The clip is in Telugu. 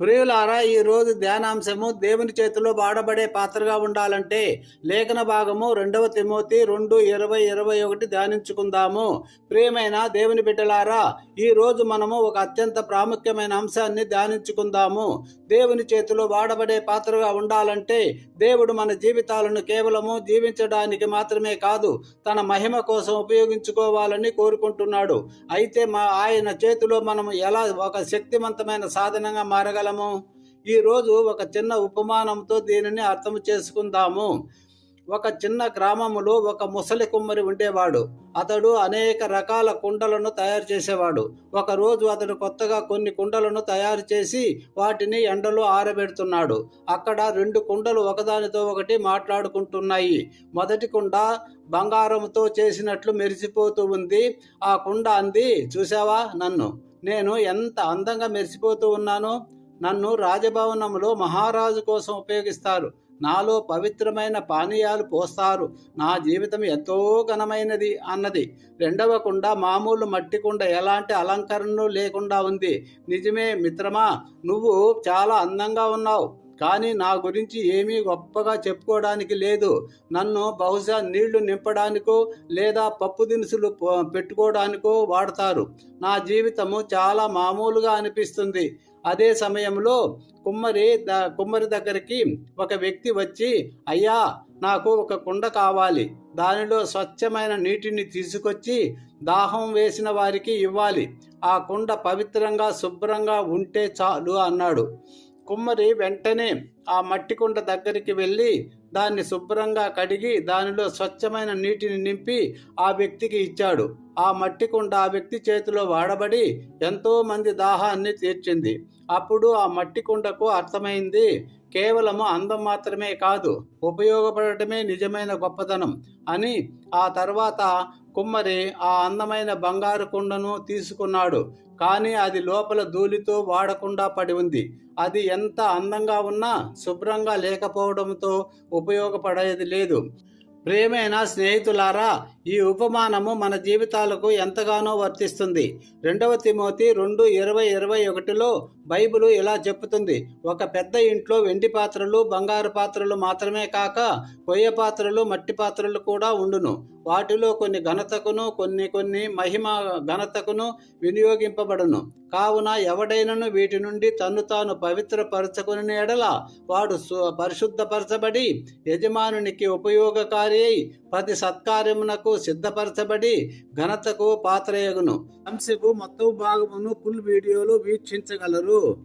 ప్రియులారా ఈ రోజు ధ్యానాంశము దేవుని చేతిలో వాడబడే పాత్రగా ఉండాలంటే లేఖన భాగము రెండవ తిమోతి రెండు ఇరవై ఇరవై ఒకటి ధ్యానించుకుందాము. ప్రియమైన దేవుని బిడ్డలారా ఈ రోజు మనము ఒక అత్యంత ప్రాముఖ్యమైన అంశాన్ని ధ్యానించుకుందాము. దేవుని చేతిలో వాడబడే పాత్రగా ఉండాలంటే దేవుడు మన జీవితాలను కేవలము జీవించడానికి మాత్రమే కాదు తన మహిమ కోసం ఉపయోగించుకోవాలని కోరుకుంటున్నాడు. అయితే మా ఆయన చేతిలో మనము ఎలా ఒక శక్తివంతమైన సాధనంగా మారగల ఈ రోజు ఒక చిన్న ఉపమానంతో దీనిని అర్థం చేసుకుందాము. ఒక చిన్న గ్రామములో ఒక ముసలి కుమ్మరి ఉండేవాడు. అతడు అనేక రకాల కుండలను తయారు చేసేవాడు. ఒకరోజు అతడు కొత్తగా కొన్ని కుండలను తయారు చేసి వాటిని ఎండలో ఆరబెడుతున్నాడు. అక్కడ రెండు కుండలు ఒకదానితో ఒకటి మాట్లాడుకుంటున్నాయి. మొదటి కుండ బంగారంతో చేసినట్లు మెరిసిపోతూ ఉంది. ఆ కుండ అంది చూసావా నన్ను? నేను ఎంత అందంగా మెరిసిపోతూ ఉన్నాను నన్ను రాజభవనంలో మహారాజు కోసం ఉపయోగిస్తారు. నాలో పవిత్రమైన పానీయాలు పోస్తారు. నా జీవితం ఎంతో ఘనమైనది అన్నది. రెండవ కుండ మామూలు మట్టి కుండ ఎలాంటి అలంకరణలు లేకుండా ఉంది. నిజమే మిత్రమా నువ్వు చాలా అందంగా ఉన్నావు. కానీ నా గురించి ఏమీ గొప్పగా చెప్పుకోవడానికి లేదు. నన్ను బహుశా నీళ్ళు నింపడానికో లేదా పప్పు దినుసులు పెట్టుకోవడానికో వాడతారు. నా జీవితము చాలా మామూలుగా అనిపిస్తుంది. అదే సమయంలో కుమ్మరి ద కుమ్మరి దగ్గరికి ఒక వ్యక్తి వచ్చి అయ్యా నాకు ఒక కుండ కావాలి. దానిలో స్వచ్ఛమైన నీటిని తీసుకొచ్చి దాహం వేసిన వారికి ఇవ్వాలి. ఆ కుండ పవిత్రంగా శుభ్రంగా ఉంటే చాలు అన్నాడు. కుమ్మరి వెంటనే ఆ మట్టి కుండ దగ్గరికి వెళ్ళి దాన్ని శుభ్రంగా కడిగి దానిలో స్వచ్ఛమైన నీటిని నింపి ఆ వ్యక్తికి ఇచ్చాడు. ఆ మట్టి కుండ ఆ వ్యక్తి చేతిలో వాడబడి ఎంతో మంది దాహాన్ని తీర్చింది. అప్పుడు ఆ మట్టి కుండకు అర్థమైంది కేవలము అందం మాత్రమే కాదు ఉపయోగపడటమే నిజమైన గొప్పతనం అని ఆ తర్వాత కుమ్మరి ఆ అందమైన బంగారు కుండను తీసుకున్నాడు. కానీ అది లోపల ధూళితో వాడకుండా పడి ఉంది. అది ఎంత అందంగా ఉన్నా శుభ్రంగా లేకపోవడంతో ఉపయోగపడేది లేదు. ప్రేమైన స్నేహితులారా ఈ ఉపమానము మన జీవితాలకు ఎంతగానో వర్తిస్తుంది. రెండవ తిమోతి రెండు ఇరవై ఇరవై ఒకటిలో బైబిలు ఇలా చెప్పుతుంది ఒక పెద్ద ఇంట్లో వెండి పాత్రలు బంగారు పాత్రలు మాత్రమే కాక కొయ్య పాత్రలు మట్టి పాత్రలు కూడా ఉండును. వాటిలో కొన్ని ఘనతకును కొన్ని కొన్ని మహిమ ఘనతకును వినియోగింపబడును. కావున ఎవడైనను వీటి నుండి తన్ను తాను పవిత్రపరచుకుని ఎడల వాడు సు- పరిశుద్ధపరచబడి యజమానునికి ఉపయోగకారి అయి ప్రతి సత్కార్యమునకు సిద్ధపరచబడి ఘనతకు పాత్రయగును అంశపు మొత్తం భాగమును ఫుల్ వీడియోలు వీక్షించగలరు.